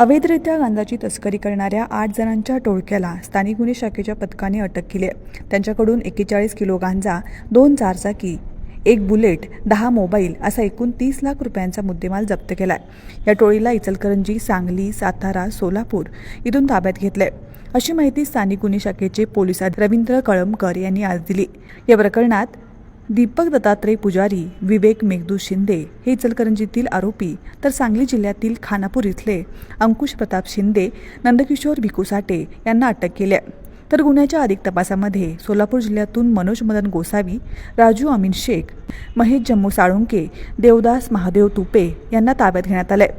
अवैधरित्या गांजाची तस्करी करणाऱ्या आठ जणांच्या टोळक्याला स्थानिक गुन्हे शाखेच्या पथकाने अटक केली आहे. त्यांच्याकडून एक्केचाळीस किलो गांजा दोन चारचाकी एक बुलेट दहा मोबाईल असा एकूण तीस लाख रुपयांचा मुद्देमाल जप्त केलाय. या टोळीला इचलकरंजी सांगली सातारा सोलापूर इथून ताब्यात घेतलंय. अशी माहिती स्थानिक गुन्हे शाखेचे पोलिसात रवींद्र कळमकर यांनी आज दिली. या प्रकरणात दीपक दत्तात्रय पुजारी विवेक मेघदू शिंदे हे इचलकरंजीतील आरोपी तर सांगली जिल्ह्यातील खानापूर इथले अंकुश प्रताप शिंदे नंदकिशोर भिकू साठे यांना अटक केली तर गुन्ह्याच्या अधिक तपासामध्ये सोलापूर जिल्ह्यातून मनोज मदन गोसावी राजू अमीन शेख महेश जम्मू साळुंके देवदास महादेव तुपे यांना ताब्यात घेण्यात आलंय.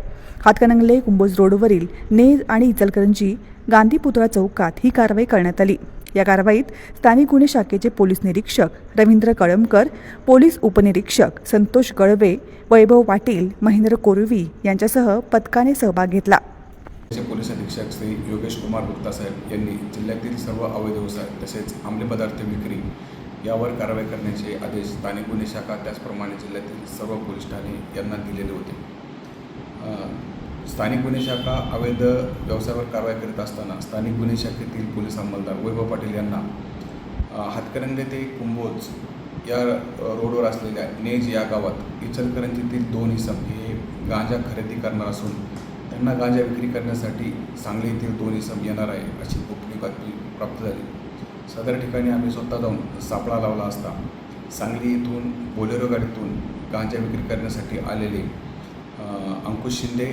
हातकणंगले कुंभोज रोडवरील नेज आणि इचलकरंजी गांधी पुतळा चौकात ही कारवाई करण्यात आली. या कारवाईत स्थानिक गुन्हे शाखेचे पोलीस निरीक्षक रवींद्र कळमकर पोलीस उपनिरीक्षक संतोष गळवे वैभव पाटील महेंद्र कोरवी यांच्यासह पथकाने सहभाग घेतला. पोलीस अधीक्षक श्री योगेश कुमार गुप्ता साहेब यांनी जिल्ह्यातील सर्व अवैध व्यवसाय तसेच अंमली पदार्थ विक्री यावर कारवाई करण्याचे आदेश स्थानिक गुन्हे शाखा त्याचप्रमाणे जिल्ह्यातील सर्व पोलीस ठाणे यांना दिलेले होते. स्थानिक गुन्हे शाखा अवैध व्यवसायावर कारवाई करीत असताना स्थानिक गुन्हे शाखेतील पोलीस अंमलदार वैभव पाटील यांना अ, हातकरंगे ते कुंभोज या रोडवर असलेल्या नेज या गावात इचलकरंजीतील दोन इसम हे गांजा खरेदी करणार असून त्यांना गांजा विक्री करण्यासाठी सांगली येथील दोन इसम येणार आहे अशी गोपनीय बातमी प्राप्त झाली. सदर ठिकाणी आम्ही स्वतः जाऊन सापळा लावला असता सांगली येथून बोलेरो गाडीतून गांजा विक्री करण्यासाठी आलेले अंकुश शिंदे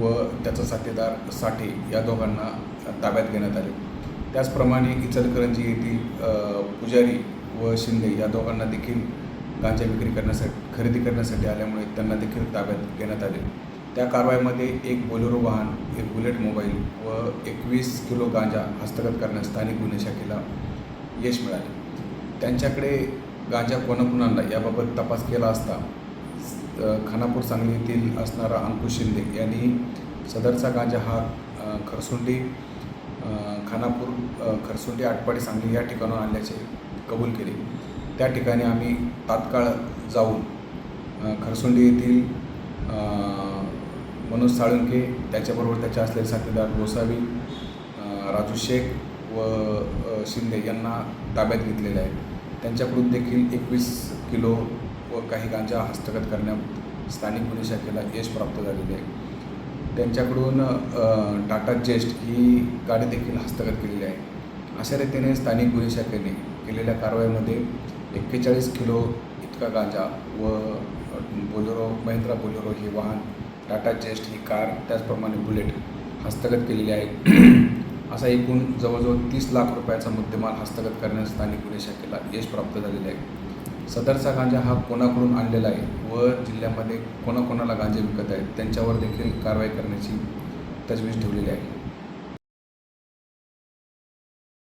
व त्याचा साथीदार साठे या दोघांना ताब्यात घेण्यात आले. त्याचप्रमाणे इचलकरंजी येथील पुजारी व शिंदे या दोघांना देखील गांजा विक्री करण्यासाठी खरेदी करण्यासाठी आल्यामुळे त्यांना देखील ताब्यात घेण्यात आले. त्या कारवाईमध्ये एक बोलेरो वाहन एक बुलेट मोबाईल व एकवीस किलो गांजा हस्तगत करण्यास स्थानिक गुन्हे शाखेला यश मिळाले. त्यांच्याकडे गांजा कोणाकुणाला याबाबत तपास केला असता खानापूर सांगली येथील असणारा अंकुश शिंदे यांनी सदरचा गांजा हा खरसुंडी खानापूर खरसुंडी आटपाडी सांगली या ठिकाणाहून आणल्याचे कबूल केले. त्या ठिकाणी आम्ही तात्काळ जाऊन खरसुंडी येथील मनोज साळुंके त्याच्याबरोबर त्याचे असलेले साथीदार गोसावी राजू शेख व शिंदे यांना ताब्यात घेतलेले आहे. त्यांच्याकडून देखील एकवीस किलो व काही गांजा हस्तगत करण्यात स्थानिक गुन्हे शाखेला यश प्राप्त झालेले आहे. त्यांच्याकडून टाटा जेस्ट ही गाडी देखील हस्तगत केलेली आहे. अशा रीतीने स्थानिक गुन्हे शाखेने केलेल्या कारवाईमध्ये एक्केचाळीस किलो इतका गांजा व बोलेरो महिंद्रा बोलेरो हे वाहन टाटा जेस्ट ही कार त्याचप्रमाणे बुलेट हस्तगत केलेली आहे. असा एकूण जवळजवळ तीस लाख रुपयाचा मुद्देमाल हस्तगत करण्यास स्थानिक गुन्हे शाखेला यश प्राप्त झालेलं आहे. सदरचा गांजा हा कोणाकडून आणलेला आहे व जिल्ह्यामध्ये कोणाकोणाला गांजे विकत आहेत त्यांच्यावर देखील कारवाई करण्याची तजवीज ठेवलेली आहे.